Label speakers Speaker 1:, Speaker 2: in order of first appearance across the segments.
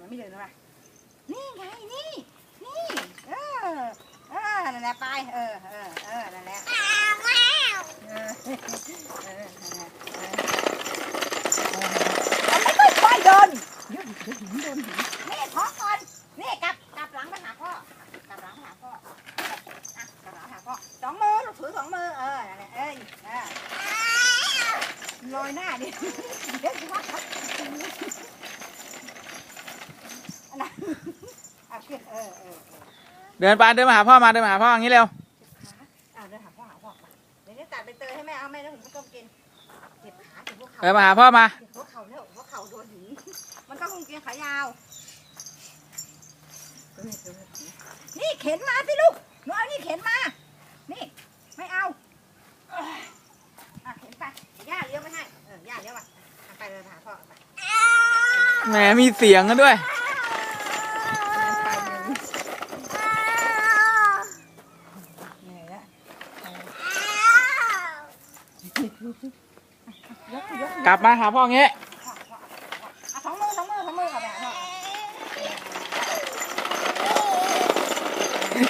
Speaker 1: มันไม่เดินมานี่ไงนี่นี่เออเออนั่นแหละไปเออเออเออนั่นแหละเออเออนั่นแหละเออมันไม่ค่อยค่อยเดินเดี๋ยวเดี๋ยวหินโดนหินนี่ขอก่อนนี่กลับกลับหลังไปหาพ่อกลับหลังไปหาพ่ออะกลับหลังไปหาพ่อสองมือถือสองมือเออนั่นแหละเอ้ยเออลอยหน้าดิเดี๋ยวสิว่าครับอันนั้นอะขึ้น เออเออเออ
Speaker 2: เดินไปเดินมาหาพ่อมาเดินมาหาพ่ออย่างนี้เร็ว
Speaker 1: อ่าเดินหาพ่อหาพ่อมาเดี๋ยวนี้ตัดใบเตยให้แม่เอาแม่แล้วถึงก็ต้มกินเจ็บขาเจ็บหัวเข่า
Speaker 2: เดินมาหาพ่อมา
Speaker 1: เจ็บหัวเข่าแล้วหัวเข่าโดนหินมันต้องคงกินขายาวเออเออนี่เข็นมาสิลูกหนูเอานี่เข็นมา นี่ไม่เอาเอ้ยอะเข็นไปย่าเลี้ยวไม่ให้เออย่าเลี้ยวไปอะไปเลยไปหาพ่อไป
Speaker 2: แหมมีเสียงกันด้วย
Speaker 1: ไปเลยเหนื่อยแล้ว ยกยก
Speaker 2: กลับมาหาพ่ออย่างงี้
Speaker 1: อะสองมือสองมือสองมือกับแบบพ่อ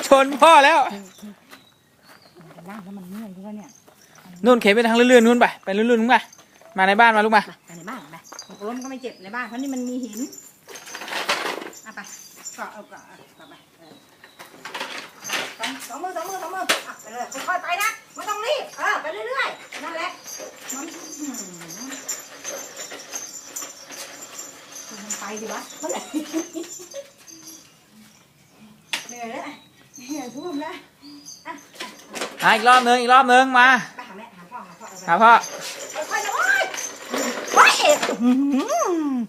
Speaker 2: ชนพ่อแล้ว
Speaker 1: นั่งแล้วมันเมื่อยด้วยเนี่ย
Speaker 2: นู่นเข็นไปทางลื่นๆนู่นไปไปลื่นๆนู่นไปมาในบ้านมาลูกมา
Speaker 1: ไปในบ้านไปล้มก็ไม่เจ็บในบ้านเพราะนี่มันมีหินอะไปเกาะเอาเกาะอะเกาะไปเออสองสองมือสองมือสองมืออะไปเลยค่อยๆไปนะไม่ต้องรีบเออไปเรื่อยๆนั่นแหละมันอื้อหือ มันไปดิวะเมื่อไหร่เหนื่อยแล้วเหนื่อยท่วมแล้วอะ
Speaker 2: อะอีกรอบนึงอีกรอบนึงมา
Speaker 1: ไปหาแม่หาพ่อหาพ่อเออไป
Speaker 2: หาพ่อ
Speaker 1: ค่อยๆนะโอ้ยโอ้ยเอ็ดอื้อหือ